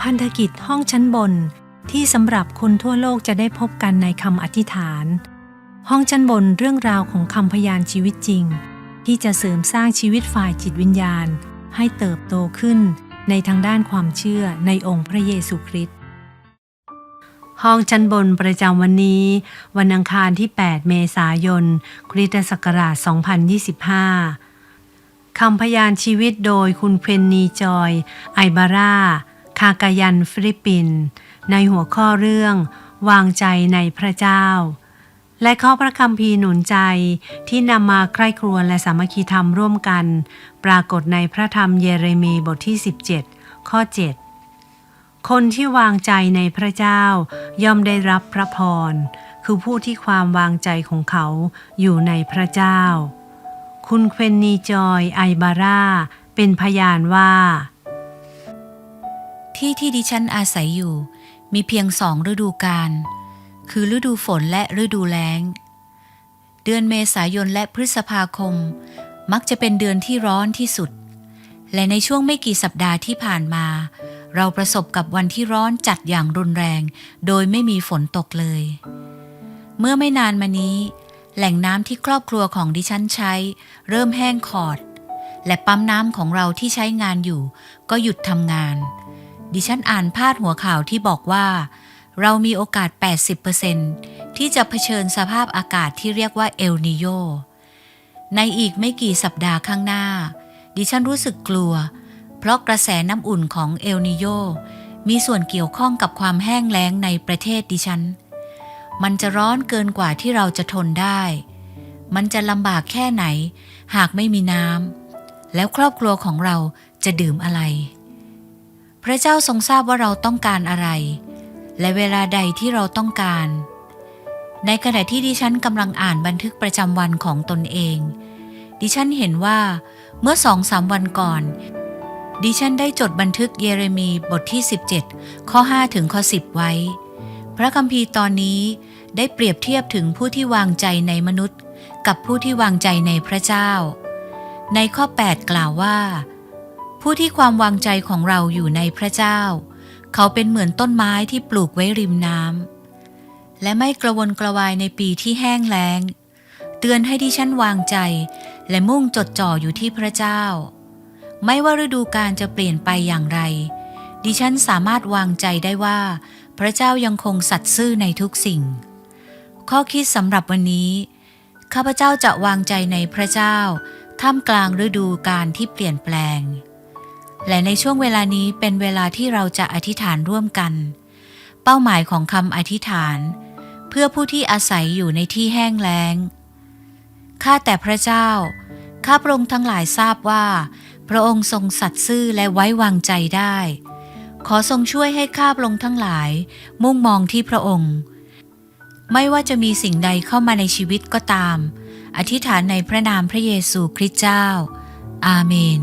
พันธกิจห้องชั้นบนที่สำหรับคนทั่วโลกจะได้พบกันในคำอธิษฐาน ห้องชั้นบนเรื่องราวของคำพยานชีวิตจริง ที่จะเสริมสร้างชีวิตฝ่ายจิตวิญญาณ ให้เติบโตขึ้นในทางด้านความเชื่อในองค์พระเยซูคริสต์ห้องชั้นบนประจำวันนี้ วันอังคารที่ 8 เมษายน คริสตศักราช 2025คำพยานชีวิตโดยคุณเพนนีจอย ไอบาร่า คากายันฟิลิปปิน ในหัวข้อเรื่อง วางใจในพระเจ้า และข้อพระคัมภีร์หนุนใจที่นำมาใคร่ครวญและสามัคคีธรรมร่วมกัน ปรากฏในพระธรรมเยเรมีบทที่ 17 ข้อ 7 คนที่วางใจในพระเจ้าย่อมได้รับพระพร คือผู้ที่ความวางใจของเขาอยู่ในพระเจ้า คุณเควนนีจอยไอบาร่าเป็นพยานว่า ที่ที่ดิฉันอาศัยอยู่ มีเพียงสองฤดูกาล คือฤดูฝนและฤดูแล้ง เดือนเมษายนและพฤษภาคม มักจะเป็นเดือนที่ร้อนที่สุด และในช่วงไม่กี่สัปดาห์ที่ผ่านมา เราประสบกับวันที่ร้อนจัดอย่างรุนแรง โดยไม่มีฝนตกเลย เมื่อไม่นานมานี้ แหล่งน้ำที่ครอบครัวของดิฉันใช้ เริ่มแห้งขอดและปั๊มน้ำของเราที่ใช้งานอยู่ ก็หยุดทำงาน ดิฉันอ่านพาดหัวข่าวที่บอกว่า เรามีโอกาส 80%ที่จะเผชิญสภาพอากาศที่เรียกว่าเอลนิโย ในอีกไม่กี่สัปดาห์ข้างหน้า ดิฉันรู้สึกกลัว เพราะกระแสน้ำอุ่นของเอลนิโยมีส่วนเกี่ยวข้องกับความแห้งแล้งในประเทศดิฉัน มันจะร้อนเกินกว่าที่เราจะทนได้ มันจะลำบากแค่ไหน หากไม่มีน้ำแล้วครอบครัวของเราจะดื่มอะไร พระเจ้าทรงทราบว่าเราต้องการอะไร และเวลาใดที่เราต้องการ ในขณะที่ดิฉันกำลังอ่านบันทึกประจำวันของตนเอง ดิฉันเห็นว่าเมื่อสองสามวันก่อน ดิฉันได้จดบันทึกเยเรมีบทที่ 17 ข้อ 5 ถึงข้อ 10 ไว้ พระคัมภีร์ตอนนี้ได้เปรียบเทียบถึงผู้ที่วางใจในมนุษย์ กับผู้ที่วางใจในพระเจ้า ในข้อ 8 กล่าวว่า ผู้ที่ความวางใจของเราอยู่ในพระเจ้า เขาเป็นเหมือนต้นไม้ที่ปลูกไว้ริมน้ำและไม่กระวนกระวายในปีที่แห้งแล้ง เตือนให้ดิฉันวางใจ และมุ่งจดจ่ออยู่ที่พระเจ้า ไม่ว่าฤดูกาลจะเปลี่ยนไปอย่างไร ดิฉันสามารถวางใจได้ว่า พระเจ้ายังคงสัตย์ซื่อในทุกสิ่ง ข้อคิดสำหรับวันนี้ ข้าพเจ้าจะวางใจในพระเจ้าท่ามกลางฤดูกาลที่เปลี่ยนแปลง และในช่วงเวลานี้เป็นเวลาที่เราจะอธิษฐานร่วมกัน เป้าหมายของคำอธิษฐาน เพื่อผู้ที่อาศัยอยู่ในที่แห้งแล้ง ข้าแต่พระเจ้า ข้าพระองค์ทั้งหลายทราบว่า พระองค์ทรงสัตย์ซื่อและไว้วางใจได้ ขอทรงช่วยให้ข้าพระองค์ทั้งหลาย มุ่งมองที่พระองค์ ไม่ว่าจะมีสิ่งใดเข้ามาในชีวิตก็ตาม อธิษฐานในพระนามพระเยซูคริสต์เจ้า อาเมน